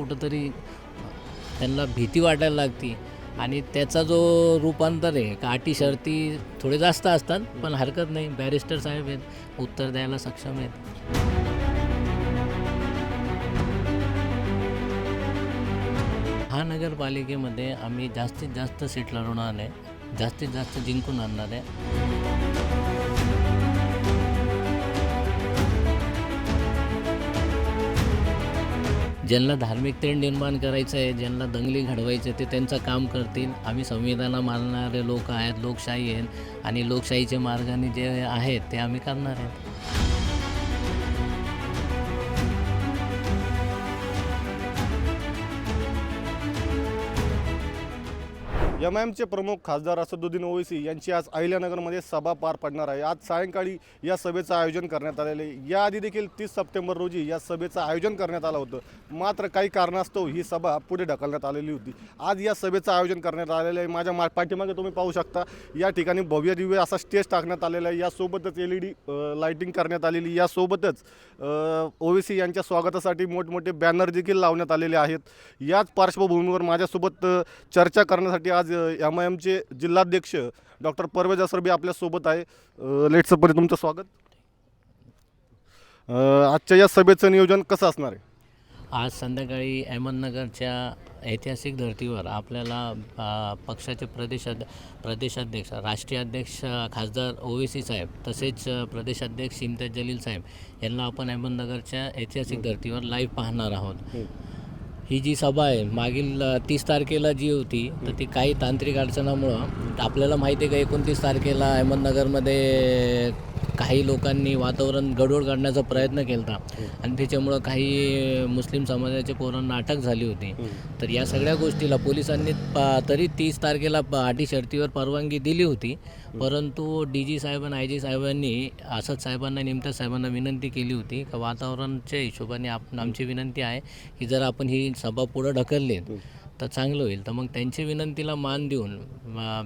कुठंतरी त्यांना भीती वाटायला लागती. आणि त्याचा जो रूपांतर आहे का अटी शर्ती थोडे जास्त असतात पण हरकत नाही. बॅरिस्टर साहेब आहेत उत्तर द्यायला सक्षम आहेत. महानगरपालिकेमध्ये आम्ही जास्तीत जास्त सीट लढवणार आहे जास्तीत जास्त जिंकून आणणार आहे. ज्यांना धार्मिक तेढ निर्माण करायचं आहे ज्यांना दंगली घडवायचे ते त्यांचं काम करतील. आम्ही संविधाना मानणारे लोक आहेत लोकशाही आहेत आणि लोकशाहीच्या मार्गाने जे आहेत ते आम्ही करणार आहेत. एम आय एमचे प्रमुख खासदार असदुद्दीन ओवेसी यांची आज अहिल्यानगरमध्ये सभा पार पडणार आहे. आज सायंकाळी या सभेचं आयोजन करण्यात आलेलं आहे. याआधी देखील तीस सप्टेंबर रोजी या सभेचं आयोजन करण्यात आलं होतं. मात्र काही कारणास्तव ही सभा पुढे ढकलण्यात आलेली होती. आज या सभेचं आयोजन करण्यात आलेलं आहे. माझ्या मा पाठीमागे तुम्ही पाहू शकता या ठिकाणी भव्य दिव्य असा स्टेज टाकण्यात आलेला आहे. यासोबतच एल ई डी लाईटिंग करण्यात आलेली यासोबतच ओवेसी यांच्या स्वागतासाठी मोठमोठे बॅनर देखील लावण्यात आलेले आहेत. याच पार्श्वभूमीवर माझ्यासोबत चर्चा करण्यासाठी आज एम आय एमचे जिल्हाध्यक्ष डॉक्टर परवेज असरबी आपल्यासोबत आहे. अ, लेट्समध्ये तुमचं स्वागत. आजच्या या सभेचं नियोजन कसं असणार आहे? आज संध्याकाळी अहमदनगरच्या ऐतिहासिक धर्तीवर आपल्याला पक्षाचे प्रदेशाध प्रदेशाध्यक्ष राष्ट्रीय अध्यक्ष खासदार ओवेसी साहेब तसेच प्रदेशाध्यक्ष इम्तियाज जलील साहेब यांना आपण अहमदनगरच्या ऐतिहासिक धर्तीवर लाईव्ह पाहणार आहोत. ही जी सभा आहे मागील तीस तारखेला जी होती तर ती काही तांत्रिक अडचणामुळं आपल्याला माहिती आहे का एकोणतीस तारखेला अहमदनगरमध्ये काही लोकांनी वातावरण गडबड काढण्याचा प्रयत्न केला आणि त्याच्यामुळं काही मुस्लिम समाजाच्या पोरांना अटक झाली होती. तर या सगळ्या गोष्टीला पोलिसांनी प- तरी तीस तारखेला प- अटी शर्तीवर परवानगी दिली होती. परंतु डी जी साहेब आणि आय जी साहेबांनी असद साहेबांना निमत्या साहेबांना विनंती केली होती. का वातावरणाच्या हिशोबाने आप आमची विनंती आहे की जर आपण ही सभा पुढं ढकलली तर चांगलं होईल. तर मग त्यांच्या विनंतीला मान देऊन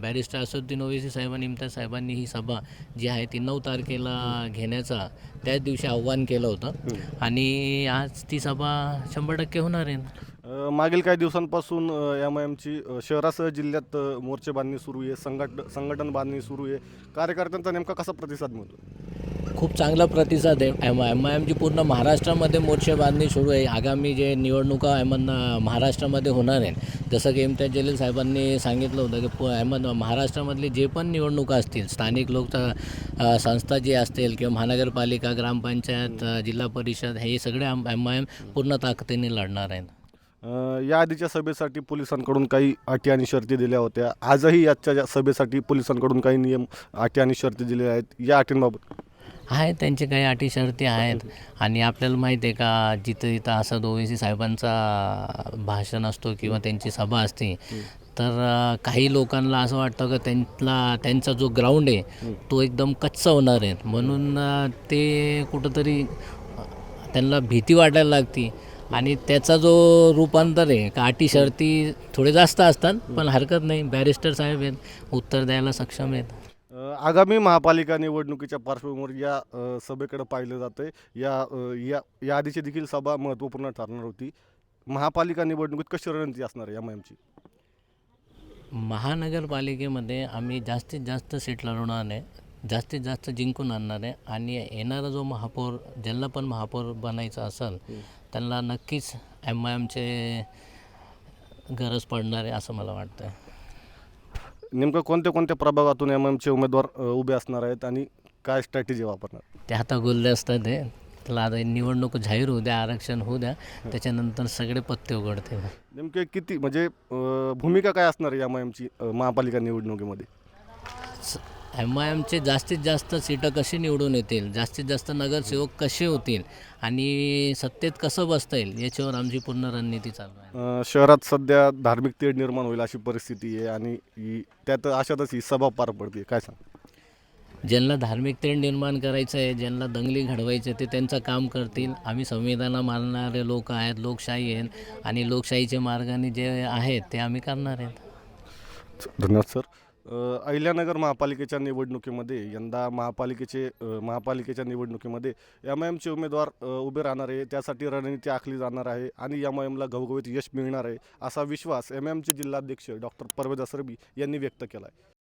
बॅरिस्टर असुद्दीन ओवेसी साहेब आणि इम्तियाज साहेबांनी ही सभा जी आहे ती नऊ तारखेला घेण्याचा त्याच दिवशी आव्हान केलं होतं. आणि आज ती सभा शंभर टक्के होणार आहे मागील काही दिवसांपासून एम आय एमची शहरासह जिल्ह्यात मोर्चे बांधणी सुरू आहे संघट संघटन बांधणी सुरू आहे. कार्यकर्त्यांचा नेमका कसा प्रतिसाद मिळतो? खूप चांगला प्रतिसाद आहे. एम एम आय एमची पूर्ण महाराष्ट्रामध्ये मोर्चे बांधणी सुरू आहे. आगामी जे निवडणुका अहमद महाराष्ट्रामध्ये होणार आहेत जसं की इम्तियाज जलील साहेबांनी सांगितलं होतं की अहमद महाराष्ट्रामधली जे पण निवडणुका असतील स्थानिक लोक संस्था जी असतील किंवा महानगरपालिका ग्रामपंचायत जिल्हा परिषद हे सगळे एम आय एम पूर्ण ताकदीने लढणार आहेत. या आधीच्या सभेसाठी पोलिसांकडून काही अटी आणि शर्ती दिल्या होत्या. आजही याच्या ज्या सभेसाठी पोलिसांकडून काही नियम अटी आणि शर्ती दिल्या आहेत या अटींबाबत. आहेत त्यांचे काही अटी शर्ती आहेत. आणि आपल्याला माहिती आहे का जिथं जिथं असद ओवेसी साहेबांचा भाषण असतो किंवा त्यांची सभा असते तर काही लोकांना असं वाटतं का त्यांना त्यांचा जो ग्राउंड आहे तो एकदम कच्चा होणार आहे. म्हणून ते कुठंतरी त्यांना भीती वाटायला लागती. आणि त्याचा जो रूपांतर आहे का अटी शर्ती थोडे जास्त असतात पण हरकत नाही. बॅरिस्टर साहेब आहेत उत्तर द्यायला सक्षम आहेत. अ, आगामी महापालिका निवडणुकीच्या पार्श्वभूमीवर या अ, सभेकडे पाहिलं जातं या अ, या या आधीची देखील सभा महत्त्वपूर्ण ठरणार होती. महापालिका निवडणुकीत कशी रणनीती असणार आहे एम महानगरपालिकेमध्ये आम्ही जास्तीत जास्त सीट लढवणार आहे जास्तीत जास्त जिंकून आणणार आहे. आणि येणारा जो महापौर ज्यांना पण महापौर बनायचं असेल त्यांना नक्कीच एम आय एमचे गरज पडणार आहे असं मला वाटतं नेमकं कोणत्या कोणत्या प्रभागातून एम एमचे उमेदवार अ, उभे असणार आहेत आणि काय स्ट्रॅटेजी वापरणार? ते आता गुल्ले असतात ते. त्याला आता निवडणूक जाहीर होऊ द्या आरक्षण होऊ द्या त्याच्यानंतर सगळे पत्ते उघडते नेमके किती म्हणजे अ, भूमिका काय असणार आहे एम आय एमची महापालिका निवडणुकीमध्ये? एम आय एमचे जास्तीत जास्त सीटं कशी निवडून येतील जास्तीत जास्त नगरसेवक कसे होतील आणि सत्तेत कसं बसता येईल याच्यावर आमची पूर्ण रणनीती चालू आहे. अ, शहरात सध्या धार्मिक तेढ निर्माण होईल अशी परिस्थिती आहे आणि ही त्यात अशातच ही सभा पार पडते. काय सांग? ज्यांना धार्मिक तेढ निर्माण करायचं आहे ज्यांना दंगली घडवायचे ते त्यांचं काम करतील. आम्ही संविधाना मानणारे लोक आहेत लोकशाही आहेत आणि लोकशाहीच्या मार्गाने जे आहेत ते आम्ही करणार आहेत. धन्यवाद सर. अहिल्यानगर महापालिकेच्या निवडणुकीमध्ये यंदा महापालिकेचे महापालिकेच्या निवडणुकीमध्ये एम आय एमचे उमेदवार उभे राहणार आहे. त्यासाठी रणनीती आखली जाणार आहे आणि एम आय एमला घवघवीत यश मिळणार आहे असा विश्वास एम आय एमचे जिल्हाध्यक्ष डॉक्टर परवेदा असरबी यांनी व्यक्त केला आहे